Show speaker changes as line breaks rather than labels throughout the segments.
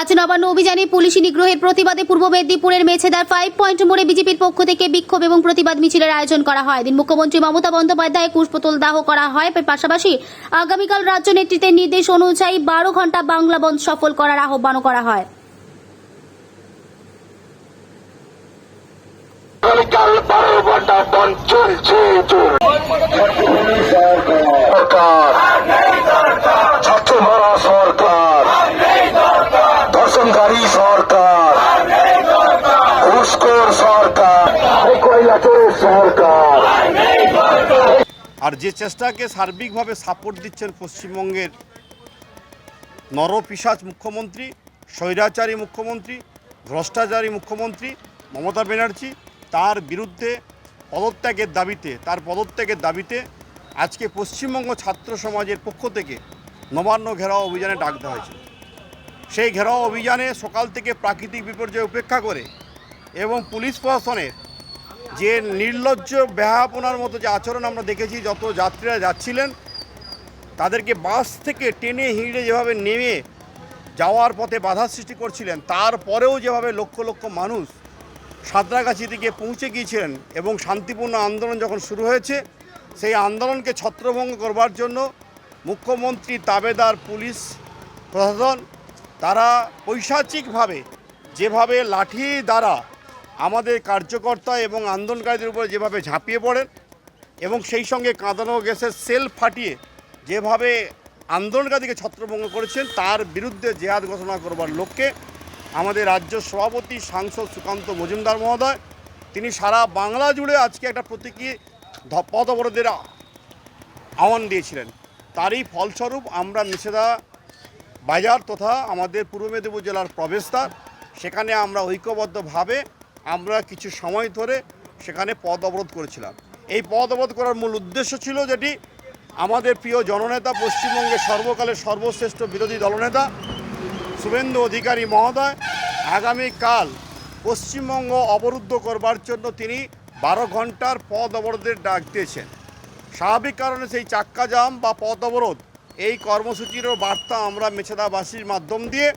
আজ নবান্ন অভিযানে পুলিশি নিগ্রহের প্রতিবাদে পূর্ব মেদিনীপুরের মেছেদার ফাইভ পয়েন্ট মোড়ে বিজেপির পক্ষ থেকে বিক্ষোভ এবং প্রতিবাদ মিছিলের আয়োজন করা হয়। এদিন মুখ্যমন্ত্রী মমতা বন্দ্যোপাধ্যায় কুশপুতল দাহ করা হয়। পাশাপাশি আগামীকাল রাজ্য নেতৃত্বের নির্দেশ অনুযায়ী বারো ঘণ্টা বাংলা বন্ধ সফল করার আহ্বানও করা হয়।
বন্ধ চলছে।
আর যে চেষ্টাকে সার্বিকভাবে সাপোর্ট দিচ্ছেন পশ্চিমবঙ্গের নরপিসাজ মুখ্যমন্ত্রী, স্বৈরাচারী মুখ্যমন্ত্রী, ভ্রষ্টাচারী মুখ্যমন্ত্রী মমতা ব্যানার্জি, তার বিরুদ্ধে পদত্যাগের দাবিতে, তার পদত্যাগের দাবিতে আজকে পশ্চিমবঙ্গ ছাত্র সমাজের পক্ষ থেকে নবান্ন ঘেরাও অভিযানে ডাক দেওয়া হয়েছে। সেই ঘেরাও অভিযানে সকাল থেকে প্রাকৃতিক বিপর্যয় উপেক্ষা করে এবং পুলিশ প্রশাসনের যে নির্লজ্জ ব্যাহাপনার মতো যে আচরণ আমরা দেখেছি, যত যাত্রীরা যাচ্ছিলেন, তাদেরকে বাস থেকে টেনে হিঁড়ে যেভাবে নেমে যাওয়ার পথে বাধা সৃষ্টি করছিলেন, তারপরেও যেভাবে লক্ষ লক্ষ মানুষ সাঁতরাগাছি থেকে পৌঁছে গিয়েছিলেন এবং শান্তিপূর্ণ আন্দোলন যখন শুরু হয়েছে, সেই আন্দোলনকে ছত্রভঙ্গ করবার জন্য মুখ্যমন্ত্রী, তাবেদার, পুলিশ, প্রশাসন, তারা পৈশাচিকভাবে যেভাবে লাঠি দ্বারা আমাদের কার্যকর্তা এবং আন্দোলনকারীদের উপরে যেভাবে ঝাঁপিয়ে পড়েন এবং সেই সঙ্গে কাঁদানো গ্যাসের সেল ফাটিয়ে যেভাবে আন্দোলনকারীকে ছত্রভঙ্গ করেছেন, তার বিরুদ্ধে জেহাদ ঘোষণা করবার লক্ষ্যে আমাদের রাজ্য সভাপতি সাংসদ সুকান্ত মজুমদার মহোদয়, তিনি সারা বাংলা জুড়ে আজকে একটা প্রতীকী পথ অবরোধের আহ্বান দিয়েছিলেন। তারই ফলস্বরূপ আমরা নিষেধা বাজার তথা আমাদের পূর্ব মেদিনীপুর জেলার প্রবেশদ্বার, সেখানে আমরা ঐক্যবদ্ধভাবে আমরা কিছু সময় ধরে সেখানে পদ অবরোধ করেছিলাম। এই পদ অবরোধ করার মূল উদ্দেশ্য ছিল যেটি আমাদের প্রিয় জননেতা, পশ্চিমবঙ্গের সর্বকালের সর্বশ্রেষ্ঠ বিরোধী দলনেতা শুভেন্দু অধিকারী মহোদয়, আগামীকাল পশ্চিমবঙ্গ অবরুদ্ধ করবার জন্য তিনি বারো ঘণ্টার পদ অবরোধের ডাক দিয়েছেন। স্বাভাবিক কারণে সেই চাক্কা জাম বা পথ অবরোধ, এই কর্মসূচিরও বার্তা আমরা মেছেদাবাসীর মাধ্যম দিয়ে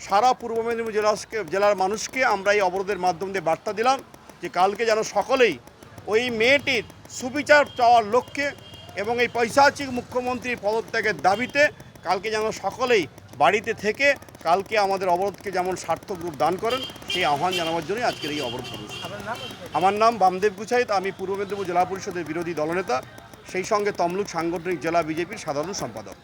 সারা পূর্ব মেদিনীপুর জেলাকে জেলার মানুষকে আমরা এই অবরোধের মাধ্যম দিয়ে বার্তা দিলাম যে কালকে যেন সকলেই ওই মেয়েটির সুবিচার চাওয়ার লক্ষ্যে এবং এই পৈশাচিক মুখ্যমন্ত্রীর পদত্যাগের দাবিতে কালকে যেন সকলেই বাড়িতে থেকে কালকে আমাদের অবরোধকে যেমন সার্থক রূপ দান করেন সেই আহ্বান জানাবার জন্যই আজকের এই অবরোধ আমার নাম বামদেব গুছাইত আমি পূর্ব মেদিনীপুর জেলা পরিষদের বিরোধী দলনেতা সেই সঙ্গে তমলুক সাংগঠনিক জেলা বিজেপির সাধারণ সম্পাদক।